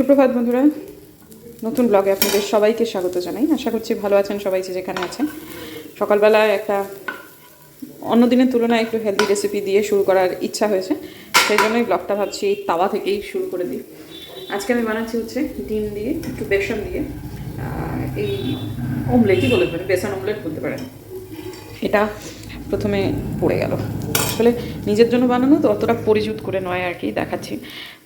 সুপ্রভাত বন্ধুরা, নতুন ব্লগে আপনাদের সবাইকে স্বাগত জানাই। আশা করছি ভালো আছেন সবাই যে যেখানে আছেন। সকালবেলায় একটা অন্য দিনের তুলনায় একটু হেলদি রেসিপি দিয়ে শুরু করার ইচ্ছা হয়েছে। সেই জন্যই ব্লগটা ভাবছি এই তাওয়া থেকেই শুরু করে দিই। আজকে আমি বানাচ্ছি হচ্ছে ডিম দিয়ে, একটু বেসন দিয়ে এই অমলেটই বলতে পারেন বেসন অমলেট বলতে পারেন। এটা প্রথমে পড়ে গেল। আসলে নিজের জন্য বানানো তো অতটা পরিযুত করে নয় আর কি, দেখাচ্ছি।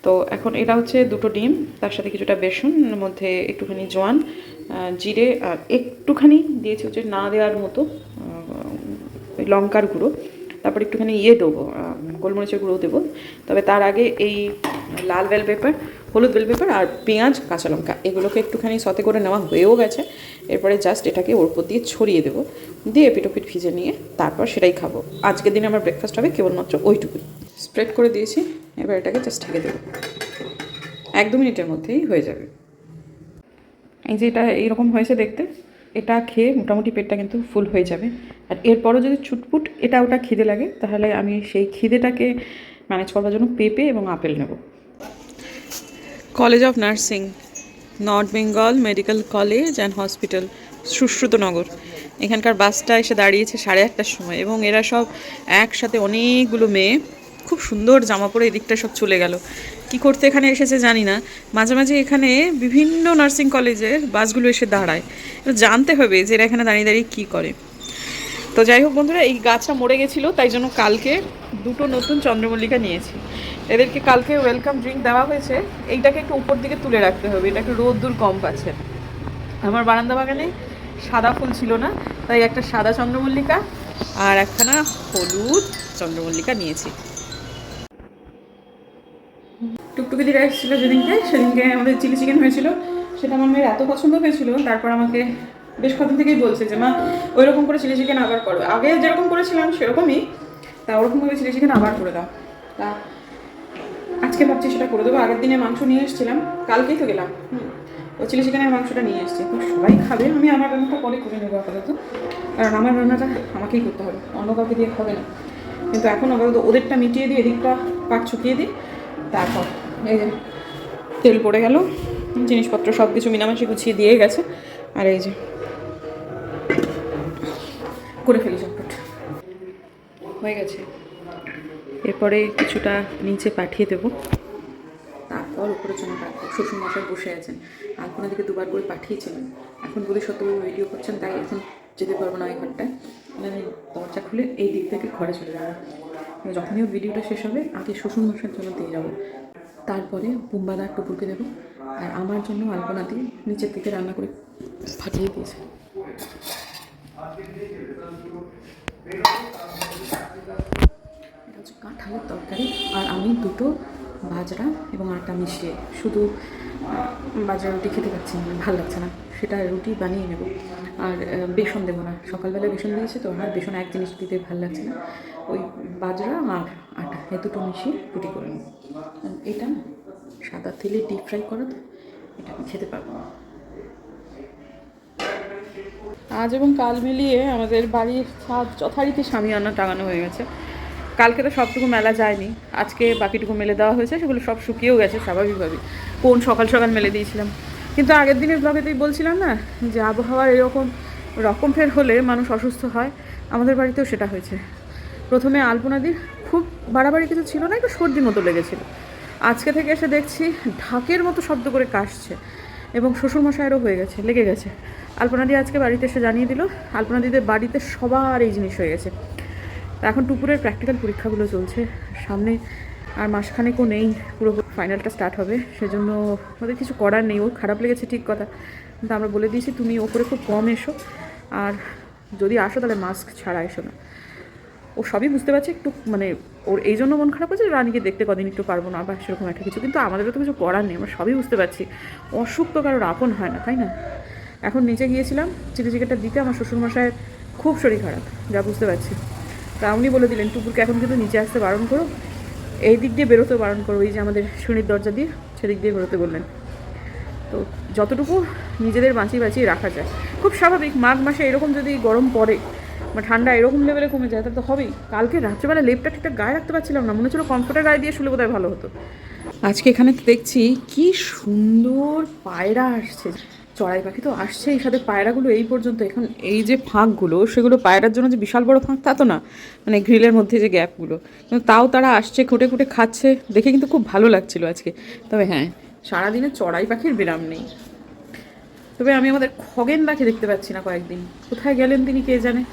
তো এখন এটা হচ্ছে দুটো ডিম, তার সাথে কিছুটা বেসন মধ্যে একটুখানি জোয়ান জিরে আর একটুখানি দিয়েছি হচ্ছে না দেওয়ার মতো লঙ্কার গুঁড়ো। তারপর একটুখানি ইয়ে দেবো গোলমরিচের গুঁড়ো দেবো। তবে তার আগে এই লাল বেল পেপার হলুদ বেল পেপার আর পেঁয়াজ, কাঁচা লঙ্কা, এগুলোকে একটুখানি সতে করে নেওয়া হয়েও গেছে। এরপরে জাস্ট এটাকে ওর উপর দিয়ে ছড়িয়ে দেবো। দিয়ে পিটোপিট ভিজে নিয়ে তারপর সেটাই খাব। আজকের দিনে আমার ব্রেকফাস্ট হবে কেবলমাত্র ওইটুকুই। স্প্রেড করে দিয়েছি, এবার এটাকে জাস্ট ঢেকে দেবো। এক দু মিনিটের মধ্যেই হয়ে যাবে। এই যে এটা এইরকম হয়েছে দেখতে, এটা খেয়ে মোটামুটি পেটটা কিন্তু ফুল হয়ে যাবে। আর এরপরও যদি ছুটপুট এটা ওটা খিদে লাগে, তাহলে আমি সেই খিদেটাকে ম্যানেজ করবার জন্য পেঁপে এবং আপেল নেব। College of nursing north Bengal medical college and hospital Sushrutanagar এখানকার বাসটা এসে দাঁড়িয়েছে সাড়ে আটটার সময় এবং এরা সব একসাথে অনেকগুলো মেয়ে, খুব সুন্দর জামা পরে এদিকটা সব চলে গেল। কি করতে এখানে এসেছে জানি না। মাঝে মাঝে এখানে বিভিন্ন নার্সিং কলেজের বাসগুলো এসে দাঁড়ায়। জানতে হবে যে এরা এখানে দাঁড়িয়ে দাঁড়িয়ে কী করে। তো যাই হোক বন্ধুরা, এই গাছটা মরে গেছিল, তাই জন্য কালকে দুটো নতুন চন্দ্রমল্লিকা নিয়েছি। এদেরকে কালকে ওয়েলকাম ড্রিঙ্ক দেওয়া হয়েছে। এইটাকে একটু উপর দিকে তুলে রাখতে হবে। এটা একটু রোদ দূর কম পাচ্ছে। আমার বারান্দা বাগানে সাদা ফুল ছিল না, তাই একটা সাদা চন্দ্রমল্লিকা আর একখানা হলুদ চন্দ্রমল্লিকা নিয়েছি। টুকটুকি দিরা এসেছিল যেদিনকে সেদিনকে আমাদের চিলি চিকেন হয়েছিল। সেটা আমার মেয়ের এত পছন্দ হয়েছিল, তারপর আমাকে বেশ কদিন থেকেই বলছে যে, মা ওই রকম করে চিলি চিকেন আবার করো। আগে যেরকম করেছিলাম সেরকমই, তা ওরকমভাবে চিলি চিকেন আবার করে দাও। তা আজকে ভাবছি সেটা করে দেবো। আগের দিনে মাংস নিয়ে এসেছিলাম কালকেই তো গেলাম। তো চিলি চিকেনের মাংসটা নিয়ে এসেছি। সবাই খাবে আমি আমার রান্নাটা পরে করে নেব আপাতত। কারণ আমার রান্নাটা আমাকেই করতে হবে অন্য কাউকে দিয়ে খাবে না। কিন্তু এখন আপাতত ওদেরটা মিটিয়ে দিই এদিকটা পাক ছুকিয়ে দিই তারপর এই যে তেল পড়ে গেল জিনিসপত্র সব কিছু মিনামাসি গুছিয়ে দিয়ে গেছে। আর এই যে করে ফেলি চটপট হয়ে গেছে। এরপরে কিছুটা নিচে পাঠিয়ে দেবো। তারপর উপরে জন্য রাখব। শ্বশুর মশাই বসে আছেন। আর কোনো দিকে দুবার করে পাঠিয়েছিলেন। এখন বলে সত্যবাবু ভিডিও করছেন, তাই এখন যেতে পারব না ওই ঘরটায়। মানে আমি দরজা খুলে এই দিক থেকে ঘরে চলে যাব। যখনই ওর ভিডিওটা শেষ হবে, আগে শ্বশুর মশাইয়ের জন্য দিয়ে যাব। তারপরে বুম্বাদা টুকুরকে দেবো। আর আমার জন্য আলপনা দিয়ে নিচের থেকে রান্না করে ফাটিয়ে দিয়েছে। এটা হচ্ছে কাঁঠালের তরকারি আর আমি দুটো বাজরা এবং আটা মিশিয়ে শুধু বাজরা রুটি খেতে পাচ্ছি না, ভালো লাগছে না। সেটা রুটি বানিয়ে নেব। আর বেসন দেবো না। সকালবেলা বেসন দিয়েছে তো, আর বেসন এক জিনিস দিতে ভালো লাগছে না। ওই বাজরা আর আটা, এই দুটো মিশিয়ে রুটি করে নেব। এটা না, সাদা তেলে ডিপ ফ্রাই করা তো এটা আমি খেতে পারব না। আজ এবং কাল মিলিয়ে আমাদের বাড়ির ছাদ যথারীতি সামিয়ানা টাঙানো হয়ে গেছে। কালকে তো সবটুকু মেলা যায়নি। আজকে বাকিটুকু মেলে দেওয়া হয়েছে, সেগুলো সব শুকিয়েও গেছে স্বাভাবিকভাবেই। কোন সকাল সকাল মেলে দিয়েছিলাম। কিন্তু আগের দিনের ব্লগেতেই বলছিলাম না, যে আবহাওয়া এরকম রকম ফের হলে মানুষ অসুস্থ হয়, আমাদের বাড়িতেও সেটা হয়েছে। প্রথমে আলপনাদির খুব বাড়াবাড়ি কিছু ছিল না, একটু সর্দি মতো লেগেছিল। আজকে থেকে এসে দেখছি ঢাকের মতো শব্দ করে কাশছে এবং শ্বশুরমশাইয়েরও হয়ে গেছে, লেগে গেছে। আলপনাদি আজকে বাড়িতে এসে জানিয়ে দিল, আলপনাদিদের বাড়িতে সবার এই জিনিস হয়ে গেছে। এখন টুপুরের প্র্যাকটিক্যাল পরীক্ষাগুলো চলছে। সামনে আর মাসখানেকও নেই, পুরো ফাইনালটা স্টার্ট হবে, সেজন্য ওদের কিছু করার নেই। ওর খারাপ লেগেছে ঠিক কথা, কিন্তু আমরা বলে দিয়েছি তুমি ওপরে খুব কম এসো। আর যদি আসো তাহলে মাস্ক ছাড়া এসো না। ও সবই বুঝতে পারছে একটু মানে ওর এই জন্য মন খারাপ হচ্ছে রানীকে দেখতে কদিন একটু পারব না বা সেরকম একটা কিছু। কিন্তু আমাদেরও তো কিছু করার নেই, আমরা সবই বুঝতে পারছি। অসুখ তো কারোর আপন হয় না, তাই না? এখন নিচে গিয়েছিলাম চিকেনটা দিতে আমার শ্বশুরমশাইয়ের খুব শরীর খারাপ, যা বুঝতে পারছি। তা উনি বলে দিলেন টুকুরকে এখন কিন্তু নিচে আসতে বারণ করো। এই দিক দিয়ে বেরোতে বারণ করো। এই যে আমাদের শনির দরজা দিয়ে সেদিক দিয়ে বেরোতে বললেন। তো যতটুকু নিজেদের বাঁচিয়ে বাঁচিয়ে রাখা যায়। খুব স্বাভাবিক, মাঘ মাসে এরকম যদি গরম পড়ে বা ঠান্ডা এরকম লেভেলে কমে যায়, তাহলে তো হবেই। কালকে রাত্রেবেলা লেপটা ঠিকঠাক গায়ে রাখতে পারছিলাম না, মনে হচ্ছিল কমফোর্টের গায়ে দিয়ে শুলে বোধহয় ভালো হতো। আজকে এখানে দেখছি কি সুন্দর পায়রা আসছে। চড়াই পাখি তো আসছে। এই সাথে পায়রাগুলো এই পর্যন্ত এখন এই যে ফাঁকগুলো, সেগুলো পায়রার জন্য যে বিশাল বড় ফাঁক, তা তো না। মানে গ্রিলের মধ্যে যে গ্যাপগুলো। কিন্তু তাও তারা আসছে, খুঁটে খুঁটে খাচ্ছে। দেখে কিন্তু খুব ভালো লাগছিল আজকে। তবে হ্যাঁ সারাদিনে চড়াই পাখির বিরাম নেই। তবে আমি আমাদের খগেন দাকে দেখতে পাচ্ছি না কয়েকদিন। কোথায় গেলেন তিনি কে জানে?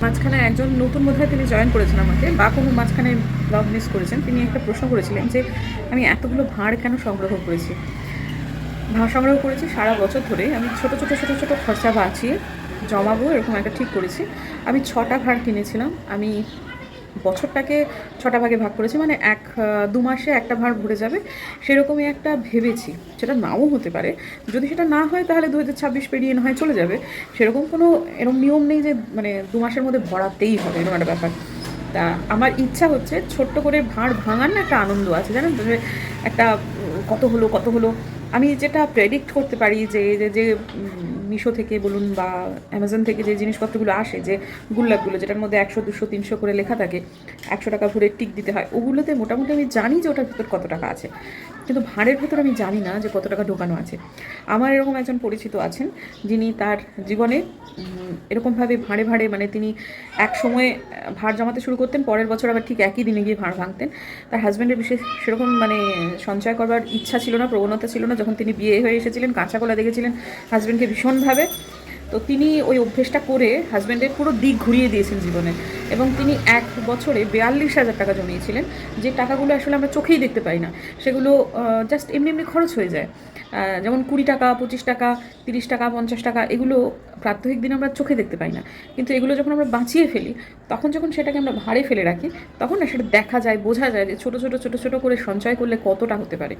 মাঝখানে একজন নতুন বোধহয় তিনি জয়েন করেছেন আমাকে। বা কোনো মাঝখানে ব্লগ মিস করেছেন। তিনি একটা প্রশ্ন করেছিলেন যে, আমি এতগুলো ভাঁড় কেন সংগ্রহ করেছি? ভাঁড় সংগ্রহ করেছি সারা বছর ধরে। আমি ছোট ছোট ছোট ছোট খরচা বাঁচিয়ে জমাবো, এরকম একটা ঠিক করেছি। আমি ছটা ভাঁড় কিনেছিলাম। আমি বছরটাকে ছটা ভাগে ভাগ করেছি মানে এক দু মাসে একটা ভাঁড় ভরে যাবে। সেরকমই একটা ভেবেছি। সেটা নাও হতে পারে। যদি সেটা না হয়, তাহলে দু হাজার ছাব্বিশ পেরিয়ে না হয় চলে যাবে। সেরকম কোনো এরকম নিয়ম নেই যে মানে দু মাসের মধ্যে ভরাতেই হবে, এরকম একটা ব্যাপার। তা আমার ইচ্ছা হচ্ছে ছোট্ট করে ভাঁড় ভাঙার না একটা আনন্দ আছে, জানেন একটা কত হলো কত হলো? আমি যেটা প্রেডিক্ট করতে পারি যে যে মিশো থেকে বলুন বা অ্যামাজন থেকে যে জিনিসপত্রগুলো আসে, যে গুল্লাকগুলো যেটার মধ্যে একশো, দুশো, তিনশো করে লেখা থাকে, একশো টাকা ভরে টিক দিতে হয়, ওগুলোতে মোটামুটি আমি জানি যে ওটার ভিতর কত টাকা আছে। কিন্তু ভাঁড়ের ভেতর আমি জানি না যে কত টাকা ঢোকানো আছে। আমার এরকম একজন পরিচিত আছেন, যিনি তার জীবনে এরকমভাবে ভাঁড়ে ভাঁড়ে মানে তিনি এক সময়ে ভাঁড় জমাতে শুরু করতেন, পরের বছর আবার ঠিক একই দিনে গিয়ে ভাঁড় ভাঙতেন। তার হাজব্যান্ডের বিশেষ সেরকম মানে সঞ্চয় করবার ইচ্ছা ছিল না, প্রবণতা ছিল না। যখন তিনি বিয়ে হয়ে এসেছিলেন, কাঁচা কলা দেখেছিলেন হাজব্যান্ডকে ভীষণভাবে তো তিনি ওই অভ্যেসটা করে হাজব্যান্ডের পুরো দিক ঘুরিয়ে দিয়েছেন জীবনে। এবং তিনি এক বছরে বিয়াল্লিশ হাজার টাকা জমিয়েছিলেন। যে টাকাগুলো আসলে আমরা চোখেই দেখতে পাই না, সেগুলো জাস্ট এমনি এমনি খরচ হয়ে যায়। যেমন কুড়ি টাকা, পঁচিশ টাকা, তিরিশ টাকা, পঞ্চাশ টাকা, এগুলো প্রাত্যহিক দিন আমরা চোখে দেখতে পাই না। কিন্তু এগুলো যখন আমরা বাঁচিয়ে ফেলি, তখন যখন সেটাকে আমরা ভাড়ে ফেলে রাখি, তখন না সেটা দেখা যায়, বোঝা যায় যে ছোটো ছোটো ছোটো ছোটো করে সঞ্চয় করলে কতটা হতে পারে।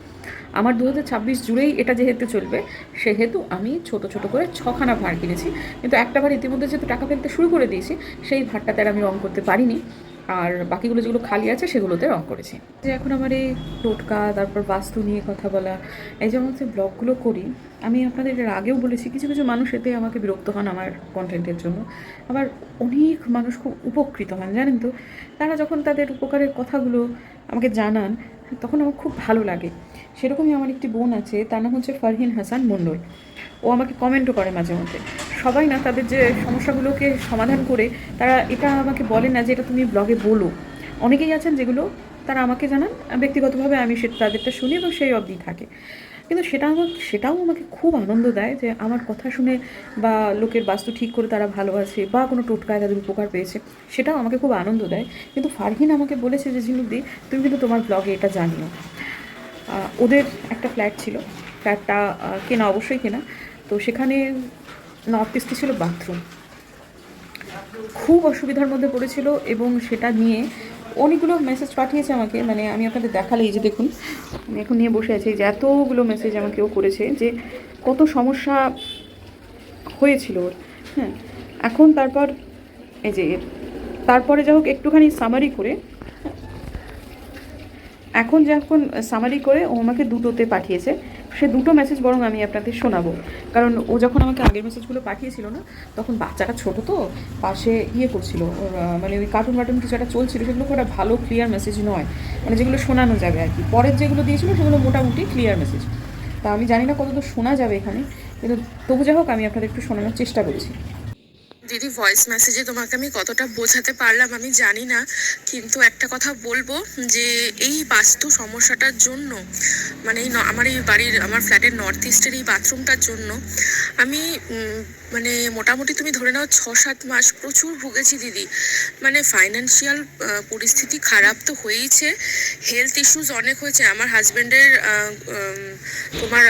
আমার দু হাজার ছাব্বিশ জুড়েই এটা যেহেতু চলবে, সেহেতু আমি ছোট ছোট করে ছখানা ভাড় কিনেছি। কিন্তু একটা ভাড় ইতিমধ্যে যেহেতু টাকা ফেলতে শুরু করে দিয়েছি, সেই ভাড়টাতে আর আমি রং করতে পারিনি। আর বাকিগুলো যেগুলো খালি আছে সেগুলোতে রং করেছি। যে এখন আমার এই টোটকা, তারপর বাস্তু নিয়ে কথা বলা, এই যেমন যে ব্লগগুলো করি, আমি আপনাদের এর আগেও বলেছি, কিছু কিছু মানুষ এতে আমাকে বিরক্ত হন আমার কন্টেন্টের জন্য। আবার অনেক মানুষ খুব উপকৃত হন, জানেন তো? তারা যখন তাদের উপকারের কথাগুলো আমাকে জানান, তখন আমার খুব ভালো লাগে। সেরকমই আমার একটি বোন আছে, তার নাম হচ্ছে ফারহিন হাসান মণ্ডল ও আমাকে কমেন্টও করে মাঝে মধ্যে। সবাই না তাদের যে সমস্যাগুলোকে সমাধান করে, তারা এটা আমাকে বলে না যে এটা তুমি ব্লগে বলো। অনেকেই আছেন যেগুলো তারা আমাকে জানান, ব্যক্তিগতভাবে আমি সে তাদেরটা শুনি এবং সেই অবধি থাকে। কিন্তু সেটা আমার, সেটাও আমাকে খুব আনন্দ দেয় যে আমার কথা শুনে বা লোকের বাস্তু ঠিক করে তারা ভালো আছে বা কোনো টোটকায় তাদের উপকার পেয়েছে, সেটাও আমাকে খুব আনন্দ দেয়। কিন্তু ফারহিন আমাকে বলেছে যে ঝিনুকদি তুমি কিন্তু তোমার ব্লগে এটা জানিও। ওদের একটা ফ্ল্যাট ছিল। ফ্ল্যাটটা কেনা অবশ্যই কেনা। তো সেখানে নর্থ ইস্টে ছিল বাথরুম খুব অসুবিধার মধ্যে পড়েছিল এবং সেটা নিয়ে অনেকগুলো মেসেজ পাঠিয়েছে আমাকে। মানে আমি আপনাদের দেখালে এই যে দেখুন, আমি এখন নিয়ে বসে আছি যে এতগুলো মেসেজ আমাকে ও করেছে যে কত সমস্যা হয়েছিল ওর। হ্যাঁ এখন তারপর এই যে তারপরে যাই হোক একটুখানি সামারি করে এখন যখন সামারি করে ও আমাকে দুটোতে পাঠিয়েছে। সে দুটো মেসেজ বরং আমি আপনাদের শোনাবো। কারণ ও যখন আমাকে আগের মেসেজগুলো পাঠিয়েছিল না, তখন বাচ্চাটা ছোট তো, পাশে ইয়ে করছিল মানে ওই কার্টুন বার্টুন কিছু একটা চলছিল, সেগুলো খুব একটা ভালো ক্লিয়ার মেসেজ নয়। মানে যেগুলো শোনানো যাবে আর কি। পরের যেগুলো দিয়েছিল, সেগুলো মোটামুটি ক্লিয়ার মেসেজ তা আমি জানি না কতদূর শোনা যাবে এখানে, কিন্তু তবু যাই হোক, আমি আপনাদের একটু শোনানোর চেষ্টা করছি। দিদি ভয়েস মেসেজে তোমাকে আমি কতটা বোঝাতে পারলাম আমি জানি না। কিন্তু একটা কথা বলব যে এই বাস্তু সমস্যাটার জন্য মানে আমার এই বাড়ির, আমার ফ্ল্যাটের নর্থ ইস্টের এই বাথরুমটার জন্য আমি মানে মোটামুটি তুমি ধরে নাও ছ সাত মাস প্রচুর ভুগেছি দিদি। মানে ফাইন্যান্সিয়াল পরিস্থিতি খারাপ তো হয়েইছে। হেলথ ইস্যুস অনেক হয়েছে। আমার হাজব্যান্ডের তোমার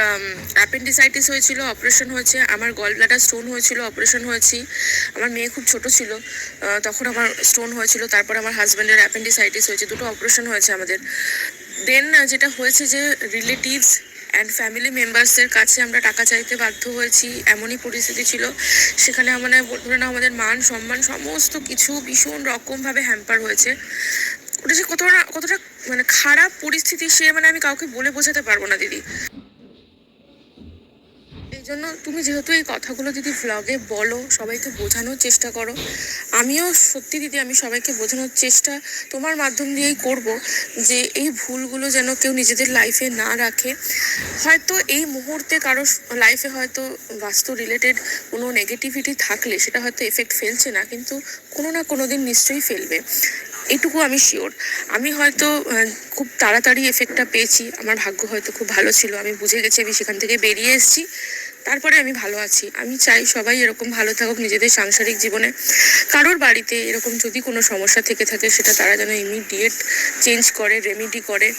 অ্যাপেন্ডিসাইটিস হয়েছিল অপারেশন হয়েছে। আমার গল ব্লাডার স্টোন হয়েছিল অপারেশন হয়েছি। আমার মেয়ে খুব ছোট ছিল তখন আমার স্টোন হয়েছিল। তারপর আমার হাজব্যান্ডের অ্যাপেন্ডিসাইটিস হয়েছে। দুটো অপারেশন হয়েছে আমাদের। দেন যেটা হয়েছে যে রিলেটিভস অ্যান্ড ফ্যামিলি মেম্বার্সদের কাছে আমরা টাকা চাইতে বাধ্য হয়েছি, এমনই পরিস্থিতি ছিল। সেখানে মানে ধরে না আমাদের মান সম্মান সমস্ত কিছু ভীষণ রকমভাবে হ্যাম্পার হয়েছে। ওটা যে কতটা কতটা মানে খারাপ পরিস্থিতি সে মানে আমি কাউকে বলে বোঝাতে পারব না, দিদি। জন্য তুমি যেহেতু এই কথাগুলো যদি ভ্লগে বলো, সবাইকে বোঝানোর চেষ্টা করো। আমিও সত্যি দিদি, আমি সবাইকে বোঝানোর চেষ্টা তোমার মাধ্যম দিয়েই করব যে এই ভুলগুলো যেন কেউ নিজেদের লাইফে না রাখে। হয়তো এই মুহূর্তে কারও লাইফে হয়তো বাস্তু রিলেটেড কোনো নেগেটিভিটি থাকলে সেটা হয়তো এফেক্ট ফেলছে না, কিন্তু কোনো না কোনো দিন নিশ্চয়ই ফেলবে। এটুকু আমি শিওর আমি হয়তো খুব তাড়াতাড়ি এফেক্টটা পেয়েছি। আমার ভাগ্য হয়তো খুব ভালো ছিল। আমি বুঝে গেছি, আমি সেখান থেকে বেরিয়ে এসেছি। তারপরে আমি ভালো আছি। আমি চাই সবাই এরকম ভালো থাকুক নিজেদের সাংসারিক জীবনে। কারোর বাড়িতে এরকম যদি কোনো সমস্যা থেকে থাকে, সেটা তারা যেন ইমিডিয়েট চেঞ্জ করে রেমেডি করে।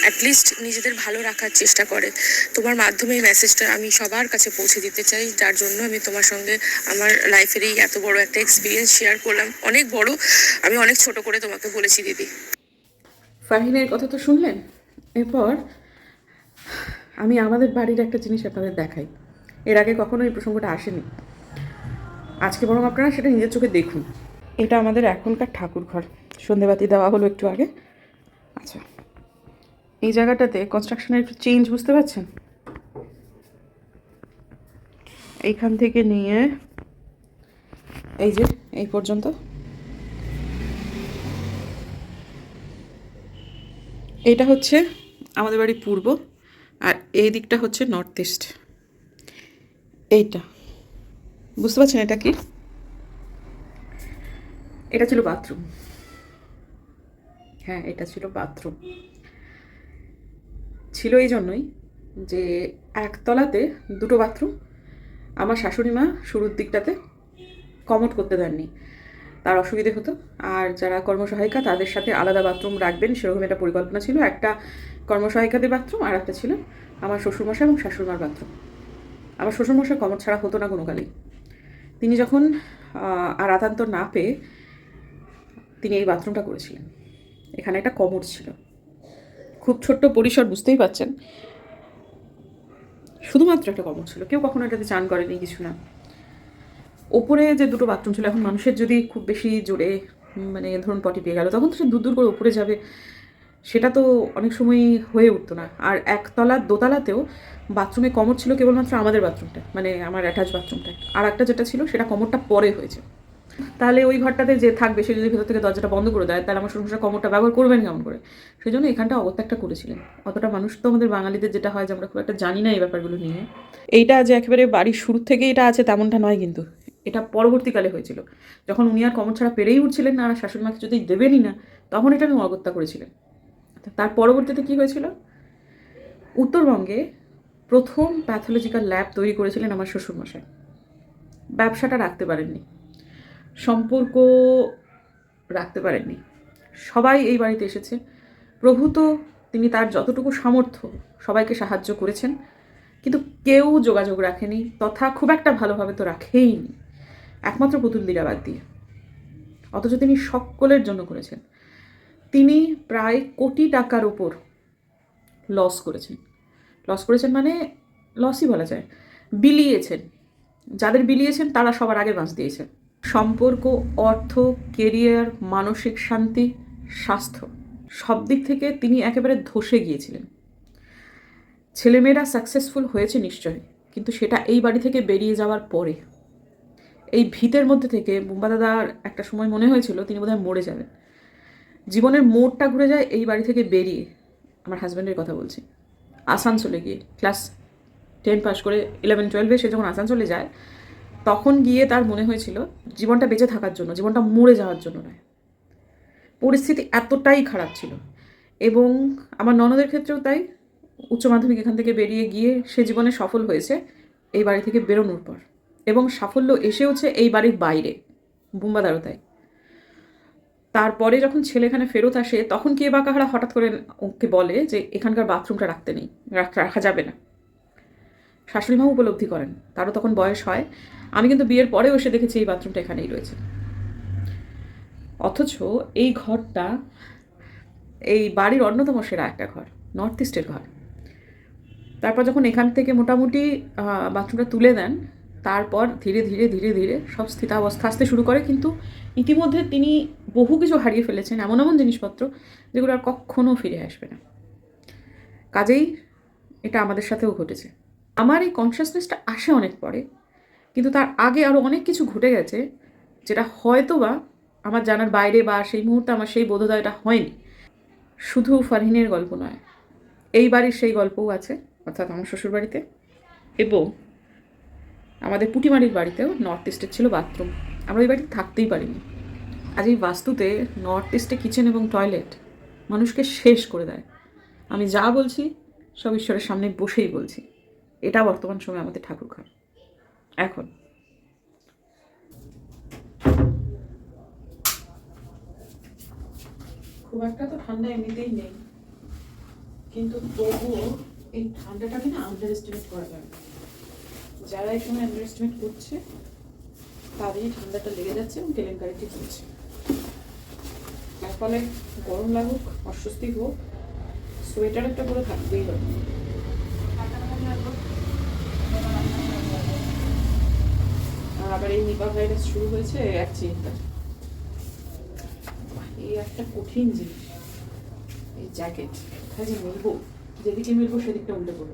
অ্যাটলিস্ট নিজেদের ভালো রাখার চেষ্টা করে। তোমার মাধ্যমে এই মেসেজটা আমি সবার কাছে পৌঁছে দিতে চাই। যার জন্য আমি তোমার সঙ্গে আমার লাইফের এই এত বড় একটা এক্সপিরিয়েন্স শেয়ার করলাম। অনেক বড়। আমি অনেক ছোট করে তোমাকে বলেছি, দিদি। ফাহিনের কথা তো শুনলেন? এরপর আমি আমাদের বাড়ির একটা জিনিস আপনাদের দেখাই। এর আগে কখনো এই প্রসঙ্গটা আসেনি। আজকে বরং আপনারা সেটা নিজের চোখে দেখুন। এটা আমাদের এখনকার ঠাকুর ঘর সন্ধেবাতি দেওয়া হলো একটু আগে। আচ্ছা। এই জায়গাটাতে কনস্ট্রাকশনের একটু চেঞ্জ বুঝতে পারছেন? এইখান থেকে নিয়ে এই যে, এই পর্যন্ত। এটা হচ্ছে আমাদের বাড়ি পূর্ব আর এই দিকটা হচ্ছে নর্থ ইস্ট এইটা। বুঝতে পারছেন এটা কি? এটা ছিল বাথরুম হ্যাঁ এটা ছিল বাথরুম ছিল এই জন্যই যে একতলাতে দুটো বাথরুম আমার শাশুড়ি মা শুরুর দিকটাতে কমোড করতে দেননি। তার অসুবিধে হতো। আর যারা কর্মসহায়িকা, তাদের সাথে আলাদা বাথরুম রাখবেন, সেরকম একটা পরিকল্পনা ছিল। একটা কর্মসহায়িকাদের বাথরুম আর একটা ছিল আমার শ্বশুরমশাই এবং শাশুড়মার বাথরুম আমার শ্বশুরমশাই কমর ছাড়া হতো না কোনো কালেই তিনি যখন আর আতান্তর না পেয়ে তিনি এই বাথরুমটা করেছিলেন। এখানে একটা কমর ছিল। খুব ছোট্ট পরিসর, বুঝতেই পাচ্ছেন। শুধুমাত্র একটা কমর ছিল। কেউ কখনো এটাতে চান করেনি, কিছু না। ওপরে যে দুটো বাথরুম ছিল, এখন মানুষের যদি খুব বেশি জোরে মানে ধরুন পটি পেয়ে গেল, তখন তো সে দূর দূর করে উপরে যাবে। সেটা তো অনেক সময় হয়ে উঠতো না। আর একতলা, দোতলাতেও বাথরুমে কমর ছিল কেবলমাত্র আমাদের বাথরুমটা মানে আমার অ্যাটাচ বাথরুমটা। আর একটা যেটা ছিল সেটা কমরটা পরে হয়েছে। তাহলে ওই ঘরটাতে যে থাকবে সে যদি ভেতর থেকে দরজাটা বন্ধ করে দেয়, তাহলে আমার শ্বশুর কমরটা ব্যবহার করবেন কেমন করে? সেই জন্য এখানটা অবত্যাগটা করেছিলেন। অতটা মানুষ তো আমাদের বাঙালিদের যেটা হয় যে আমরা খুব একটা জানি না এই ব্যাপারগুলো নিয়ে। এইটা যে একেবারে বাড়ির শুরু থেকে এটা আছে তেমনটা নয় কিন্তু। এটা পরবর্তীকালে হয়েছিল। যখন উনি আর কমর ছাড়া পেরেই উঠছিলেন না, আর শাশুড়ি মাকে যদি দেবেনই না, তখন এটা আমি অগত্যা করেছিলেন তার পরবর্তীতে কি হয়েছিল? উত্তরবঙ্গে প্রথম প্যাথোলজিক্যাল ল্যাব তৈরি করেছিলেন আমার শ্বশুরমশাই। ব্যবসাটা রাখতে পারেননি। সম্পর্ক রাখতে পারেননি। সবাই এই বাড়িতে এসেছে। প্রভূ তো তিনি তার যতটুকু সামর্থ্য সবাইকে সাহায্য করেছেন। কিন্তু কেউ যোগাযোগ রাখেনি, তথা খুব একটা ভালোভাবে তো রাখেইনি। একমাত্র পুতুল দিরা বাদ দিয়ে। অথচ তিনি সকলের জন্য করেছেন। তিনি প্রায় কোটি টাকার ওপর লস করেছেন। লস করেছেন মানে লসই বলা যায়। বিলিয়েছেন। যাদের বিলিয়েছেন তারা সবার আগে বাঁচ দিয়েছেন। সম্পর্ক, অর্থ কেরিয়ার মানসিক শান্তি, স্বাস্থ্য সব দিক থেকে তিনি একেবারে ধসে গিয়েছিলেন। ছেলেমেয়েরা সাকসেসফুল হয়েছে নিশ্চয়ই, কিন্তু সেটা এই বাড়ি থেকে বেরিয়ে যাওয়ার পরে। এই ভিতের মধ্যে থেকে বুম্বা দাদার একটা সময় মনে হয়েছিল তিনি বোধহয় মরে যাবেন। জীবনের মোড়টা ঘুরে যায় এই বাড়ি থেকে বেরিয়ে আমার হাজব্যান্ডের কথা বলছি। আসানসোলে গিয়ে ক্লাস টেন পাস করে ইলেভেন টুয়েলভে সে যখন আসানসোলে যায়, তখন গিয়ে তার মনে হয়েছিল জীবনটা বেঁচে থাকার জন্য, জীবনটা মরে যাওয়ার জন্য নয়। পরিস্থিতি এতটাই খারাপ ছিল এবং আমার ননদের ক্ষেত্রেও তাই, উচ্চ মাধ্যমিক এখান থেকে বেরিয়ে গিয়ে সে জীবনে সফল হয়েছে এই বাড়ি থেকে বেরোনোর পর এবং সাফল্য এসেওছে এই বাড়ির বাইরে বুম্বাদারও তাই তারপরে যখন ছেলে এখানে ফেরত আসে, তখন কে বা কাহারা হঠাৎ করে ওকে বলে যে, এখানকার বাথরুমটা রাখতে নেই, রাখ- যাবে না। শাশুড়িমাও উপলব্ধি করেন, তারও তখন বয়স হয়। আমি কিন্তু বিয়ের পরেও এসে দেখেছি এই বাথরুমটা এখানেই রয়েছে। অথচ এই ঘরটা, এই বাড়ির অন্যতম সেরা একটা ঘর নর্থ ইস্টের ঘর। তারপর যখন এখান থেকে মোটামুটি বাথরুমটা তুলে দেন তারপর ধীরে ধীরে ধীরে ধীরে সব স্থিতাবস্থা আসতে শুরু করে। কিন্তু ইতিমধ্যে তিনি বহু কিছু হারিয়ে ফেলেছেন এমন এমন জিনিসপত্র যেগুলো আর কখনো ফিরে আসবে না। কাজেই এটা আমাদের সাথেও ঘটেছে। আমার এই কনসিয়াসনেসটা আসে অনেক পরে, কিন্তু তার আগে আরও অনেক কিছু ঘটে গেছে যেটা হয়তো বা আমার জানার বাইরে বা সেই মুহূর্তে আমার সেই বোধোদয়টা হয়নি। শুধু ফারহিনের গল্প নয় এই বাড়ির সেই গল্পও আছে, অর্থাৎ আমার শ্বশুরবাড়িতে। এবং আমাদের পুটিমারির বাড়িতেও নর্থ ইস্টের ছিল বাথরুম আমরা ওই বাড়িতে থাকতেই পারিনি। আজ এই বাস্তুতে নর্থ ইস্টে কিচেন এবং টয়লেট মানুষকে শেষ করে দেয়। আমি যা বলছি, সব ঈশ্বরের সামনে বসেই বলছি। এটা বর্তমান সময় আমাদের ঠাকুর ঘর এখন। খুব একটা তো ঠান্ডা এমনিতেই নেই। কিন্তু তবুও এই ঠান্ডাটাকে না আন্ডার এস্টিমেট করা যাবে। যারা এই সময় আন্ডার করছে, তাদেরই ঠান্ডাটা লেগে যাচ্ছে এবং কেলেঙ্কারিটি চলছে তার ফলে গরম লাগুক, অস্বস্তি হোক সোয়েটার একটা করে থাকতেই হবে। আবার এই নিপা ভাইরাস শুরু হয়েছে, এক চিন্তা। এই একটা কঠিন জিনিস, এই জ্যাকেট কোথায় যে মিলবো, যেদিকে মিলবো সেদিকটা উল্টে পড়ব।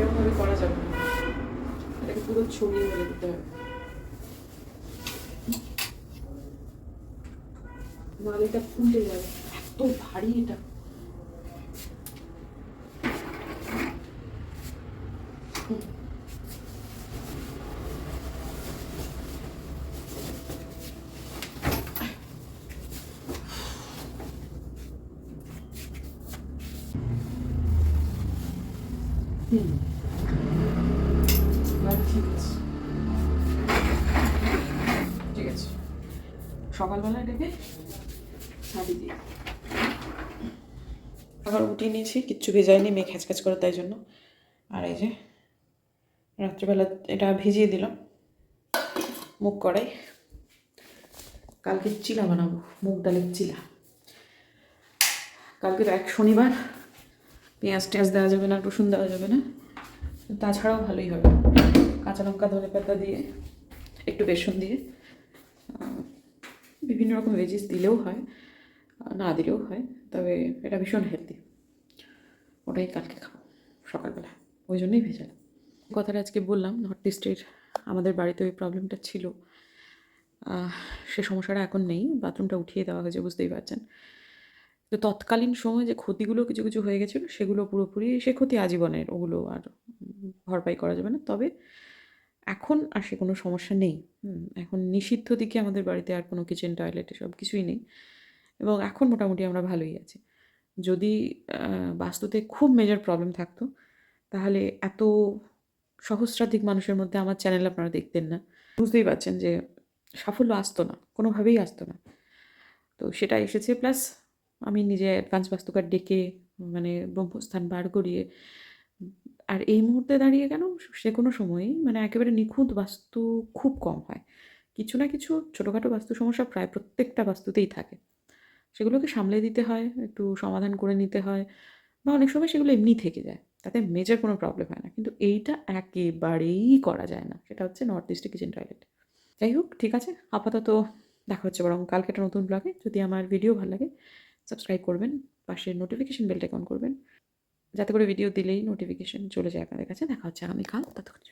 এরকমভাবে করা যাবে এটাকে পুরো ছড়িয়ে মেরে দিতে হবে। নাহলে এটা ফুটে যাবে। এত ভারী এটা। হুম। সকালবেলা এটাকে ছাড়ি দিয়ে আবার উঠিয়ে নিয়েছি, কিচ্ছু ভেজাইনি মেয়ে খ্যাচখ্যাচ করে তাই জন্য। আর এই যে রাত্রিবেলা এটা ভিজিয়ে দিলাম, মুগ কড়াই। কালকে চিলা বানাবো, মুগ ডালের চিলা। কালকে তো এক শনিবার, পেঁয়াজ টেঁয়াজ দেওয়া যাবে না, রসুন দেওয়া যাবে না। তাছাড়াও ভালোই হবে। কাঁচা লঙ্কা, ধনে পাতা দিয়ে, একটু বেসন দিয়ে বিভিন্ন রকম ভেজিস দিলেও হয় না দিলেও হয়, তবে এটা ভীষণ হেলদি ওটাই কালকে খাব, সকালবেলা। ওই জন্যই ভেজালাম। কথাটা আজকে বললাম নর্থ ইস্টের আমাদের বাড়িতে ওই প্রবলেমটা ছিল। সে সমস্যাটা এখন নেই বাথরুমটা উঠিয়ে দেওয়া হয়েছে, বুঝতেই পারছেন। তো তৎকালীন সময় যে ক্ষতিগুলো কিছু কিছু হয়ে গেছিল, সেগুলো পুরোপুরি, সে ক্ষতি আজীবনের, ওগুলো আর ভরপাই করা যাবে না। তবে এখন আর সে কোনো সমস্যা নেই। এখন নিষিদ্ধ দিকে আমাদের বাড়িতে আর কোনো কিচেন টয়লেট সব কিছুই নেই। এবং এখন মোটামুটি আমরা ভালোই আছি। যদি বাস্তুতে খুব মেজর প্রবলেম থাকতো, তাহলে এত সহস্রাধিক মানুষের মধ্যে আমার চ্যানেল আপনারা দেখতেন না। বুঝতেই পারছেন যে সাফল্য আসতো না, কোনোভাবেই আসতো না। তো সেটা এসেছে প্লাস আমি নিজে অ্যাডভান্স বাস্তুকার ডেকে মানে ব্রহ্মস্থান বার করিয়ে আর এই মুহূর্তে দাঁড়িয়ে কেন? সে কোনো সময়ই মানে একেবারে নিখুঁত বাস্তু খুব কম হয়। কিছু না কিছু ছোটোখাটো বাস্তু সমস্যা প্রায় প্রত্যেকটা বাস্তুতেই থাকে। সেগুলোকে সামলে দিতে হয়, একটু সমাধান করে নিতে হয় বা অনেক সময় সেগুলো এমনি থেকে যায়, তাতে মেজর কোনো প্রবলেম হয় না। কিন্তু এইটা একেবারেই করা যায় না। সেটা হচ্ছে নর্থ ইস্টে কিচেন টয়লেট যাই হোক, ঠিক আছে, আপাতত দেখা হচ্ছে বরং কালকে একটা নতুন ব্লগে যদি আমার ভিডিও ভালো লাগে সাবস্ক্রাইব করবেন, পাশের নোটিফিকেশন বেলটা অন করবেন। যাতে করে ভিডিও দিলেই নোটিফিকেশন চলে যায় আপনাদের কাছে। দেখা হচ্ছে আগামীকাল। ততক্ষণ